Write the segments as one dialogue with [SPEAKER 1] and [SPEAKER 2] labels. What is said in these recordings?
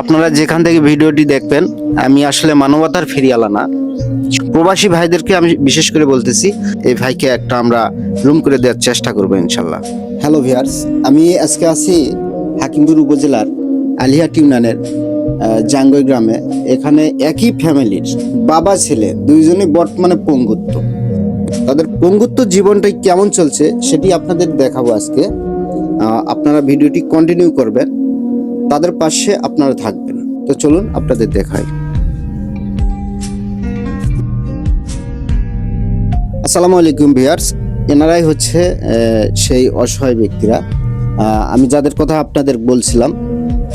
[SPEAKER 1] আপনারা যেখান থেকে ভিডিওটি দেখবেন আমি আসলে মানবতার ফিরিয়ালা না প্রবাসী ভাইদেরকে আমি বিশেষ করে বলতেছি এই ভাইকে একটা আমরা রুম করে দেওয়ার চেষ্টা করবো ইনশাল্লাহ হ্যালো ভিয়ার্স আমি আজকে আছি হাকিমপুর উপজেলার আলিয়া টিউনানের জাঙ্গই গ্রামে এখানে একই ফ্যামিলির বাবা ছেলে দুইজনই বর্তমানে পঙ্গুত্ব তাদের পঙ্গুত্ব জীবনটাই কেমন চলছে সেটি আপনাদের দেখাবো আজকে আপনারা ভিডিওটি কন্টিনিউ করবেন তাদের পাশে আপনারা থাকবেন তো চলুন আপনাদের দেখাই আসসালামু আলাইকুম ভিয়ার্স এনারাই হচ্ছে সেই অসহায় ব্যক্তিরা আমি যাদের কথা আপনাদের বলছিলাম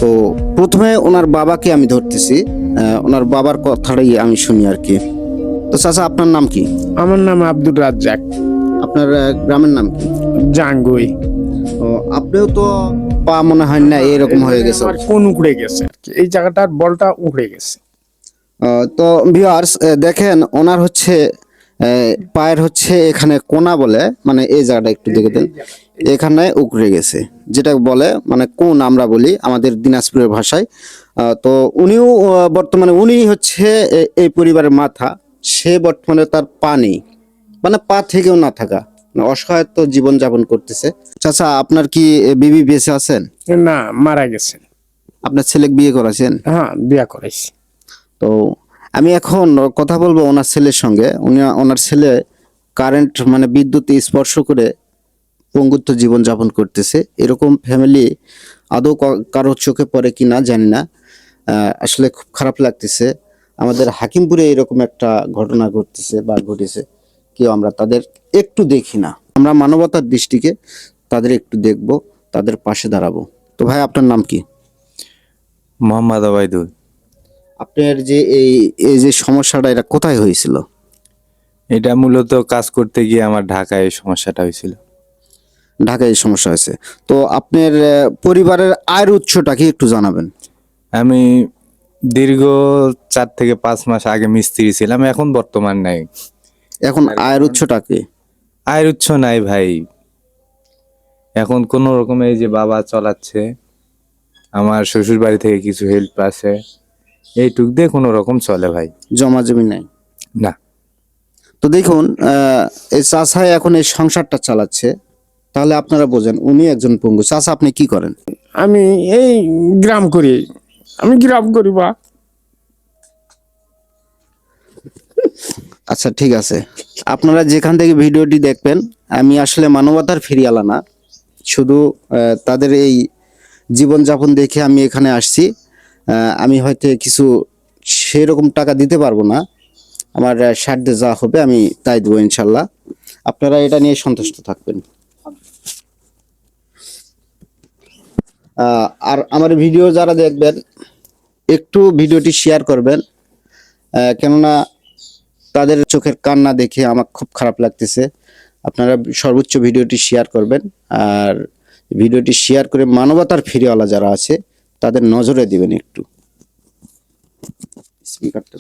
[SPEAKER 1] তো প্রথমে ওনার বাবাকে আমি ধরতেছি ওনার বাবার কথাটাই আমি শুনি আর কি তো চাচা আপনার নাম কি
[SPEAKER 2] আমার নাম আব্দুর রাজ্জাক
[SPEAKER 1] আপনার গ্রামের নাম কি জাঙ্গুই ও আপনিও তো পা মনে হয় না এরকম হয়ে গেছে
[SPEAKER 2] কোন উড়ে গেছে এই জায়গাটার বলটা উড়ে গেছে
[SPEAKER 1] তো ভিউয়ার্স দেখেন ওনার হচ্ছে পায়ের হচ্ছে এখানে কোনা বলে মানে এই জায়গাটা একটু দেখে দেন এখানে উকড়ে গেছে যেটা বলে মানে কোন আমরা বলি আমাদের দিনাজপুরের ভাষায় তো উনিও বর্তমানে উনি হচ্ছে এই পরিবারের মাথা সে বর্তমানে তার পা নেই মানে পা থেকেও না থাকা মানে অসহায়ত্ব জীবন যাপন করতেছে চাচা আপনার কি বিবি বেঁচে আছেন
[SPEAKER 2] না মারা গেছেন
[SPEAKER 1] আপনার ছেলে বিয়ে করেছেন
[SPEAKER 2] হ্যাঁ বিয়ে করেছি
[SPEAKER 1] তো আমি এখন কথা বলবো ওনার ছেলের সঙ্গে উনি ওনার ছেলে কারেন্ট মানে বিদ্যুৎ স্পর্শ করে পঙ্গুত্ব যাপন করতেছে এরকম ফ্যামিলি আদৌ কারো চোখে পড়ে কি না জানি না আসলে খুব খারাপ লাগতেছে আমাদের হাকিমপুরে এরকম একটা ঘটনা ঘটতেছে বা ঘটেছে কেউ আমরা তাদের একটু দেখি না আমরা মানবতার দৃষ্টিকে তাদের একটু দেখব তাদের পাশে দাঁড়াবো তো ভাই আপনার নাম কি
[SPEAKER 2] মোহাম্মদ আবাইদুল
[SPEAKER 1] আপনার যে এই এই যে সমস্যাটা এটা কোথায় হয়েছিল
[SPEAKER 2] এটা মূলত কাজ করতে গিয়ে আমার ঢাকায় এই সমস্যাটা হয়েছিল
[SPEAKER 1] ঢাকায় এই সমস্যা হয়েছে তো আপনার পরিবারের আয়ের উৎসটা কি একটু জানাবেন
[SPEAKER 2] আমি দীর্ঘ চার থেকে পাঁচ মাস আগে মিস্ত্রি ছিলাম এখন বর্তমান নাই
[SPEAKER 1] এখন আয়ের উৎসটা কি
[SPEAKER 2] আয়ের উৎস নাই ভাই এখন কোন রকমে এই যে বাবা চলাচ্ছে আমার শ্বশুর বাড়ি থেকে কিছু হেল্প আছে এইটুক দিয়ে কোনো রকম চলে ভাই
[SPEAKER 1] জমা জমি নাই না তো দেখুন এই চাষায় এখন এই সংসারটা চালাচ্ছে তাহলে আপনারা বোঝেন উনি একজন পঙ্গু চাষা আপনি কি করেন
[SPEAKER 2] আমি এই গ্রাম করি আমি গ্রাম করি বা
[SPEAKER 1] আচ্ছা ঠিক আছে আপনারা যেখান থেকে ভিডিওটি দেখবেন আমি আসলে মানবতার ফিরিয়ালা না শুধু তাদের এই জীবনযাপন দেখে আমি এখানে আসছি আমি হয়তো কিছু সেরকম টাকা দিতে পারবো না আমার সাধ্যে যা হবে আমি তাই দেবো ইনশাল্লাহ আপনারা এটা নিয়ে সন্তুষ্ট থাকবেন আর আমার ভিডিও যারা দেখবেন একটু ভিডিওটি শেয়ার করবেন কেননা তাদের চোখের কান্না দেখে আমার খুব খারাপ লাগতেছে আপনারা সর্বোচ্চ ভিডিওটি শেয়ার করবেন আর ভিডিওটি শেয়ার করে মানবতার ফিরেওয়ালা যারা আছে তাদের নজরে দিবেন একটু স্পিকারটা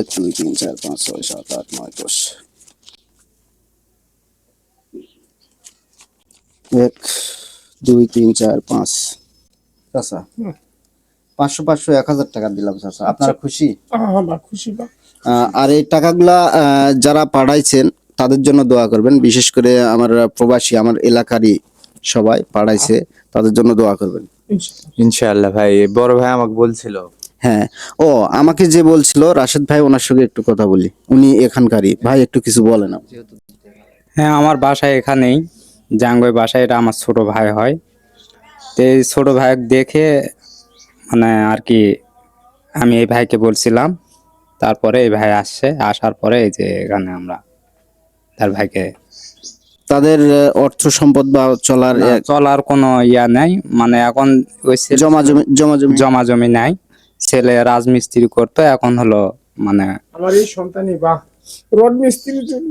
[SPEAKER 1] এক দুই তিন চার পাঁচ ছয় সাত আট নয় এক দুই তিন চার পাঁচ আচ্ছা। পাঁচশো পাঁচশো এক হাজার টাকা দিলাম চাচা আচ্ছা। আপনারা খুশি আমরা আর এই টাকাগুলা যারা পাঠাইছেন তাদের জন্য দোয়া করবেন বিশেষ করে আমার প্রবাসী আমার এলাকারই সবাই পাঠাইছে তাদের জন্য দোয়া করবেন
[SPEAKER 2] ইনশাআল্লাহ ভাই বড় ভাই আমাকে বলছিল
[SPEAKER 1] হ্যাঁ ও আমাকে যে বলছিল রাশেদ ভাই ওনার সঙ্গে একটু কথা বলি উনি এখানকারই ভাই একটু কিছু বলে বলেন
[SPEAKER 2] হ্যাঁ আমার বাসায় এখানেই জাঙ্গই বাসায় এটা আমার ছোট ভাই হয় তো এই ছোট ভাই দেখে মানে আর কি আমি এই ভাইকে বলছিলাম তারপরে এই ভাই আসছে আসার পরে এই যে এখানে আমরা তার ভাইকে
[SPEAKER 1] তাদের অর্থ সম্পদ বা চলার
[SPEAKER 2] চলার কোনো ইয়া নাই মানে এখন ওই জমা জমি জমা জমি নাই ছেলে রাজমিস্ত্রি করতো এখন হলো মানে আমার এই সন্তানই বাহ রড মিস্ত্রির জন্য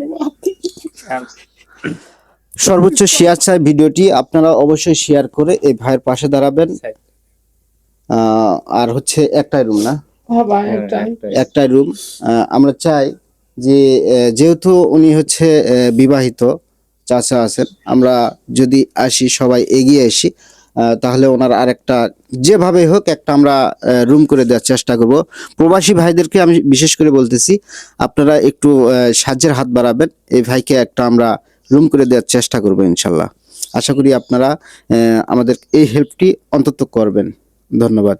[SPEAKER 1] সর্বোচ্চ শেয়ার চাই ভিডিওটি আপনারা অবশ্যই শেয়ার করে এই ভাইয়ের পাশে দাঁড়াবেন আর হচ্ছে একটাই রুম না
[SPEAKER 2] হ্যাঁ,
[SPEAKER 1] একটাই রুম আমরা চাই যে যেহেতু উনি হচ্ছে বিবাহিত চাচা আছেন আমরা যদি আসি সবাই এগিয়ে আসি তাহলে ওনার আর একটা যেভাবে হোক একটা আমরা রুম করে দেওয়ার চেষ্টা করব প্রবাসী ভাইদেরকে আমি বিশেষ করে বলতেছি আপনারা একটু সাহায্যের হাত বাড়াবেন এই ভাইকে একটা আমরা রুম করে দেওয়ার চেষ্টা করব ইনশাল্লাহ আশা করি আপনারা আমাদের এই হেল্পটি অন্তত করবেন ধন্যবাদ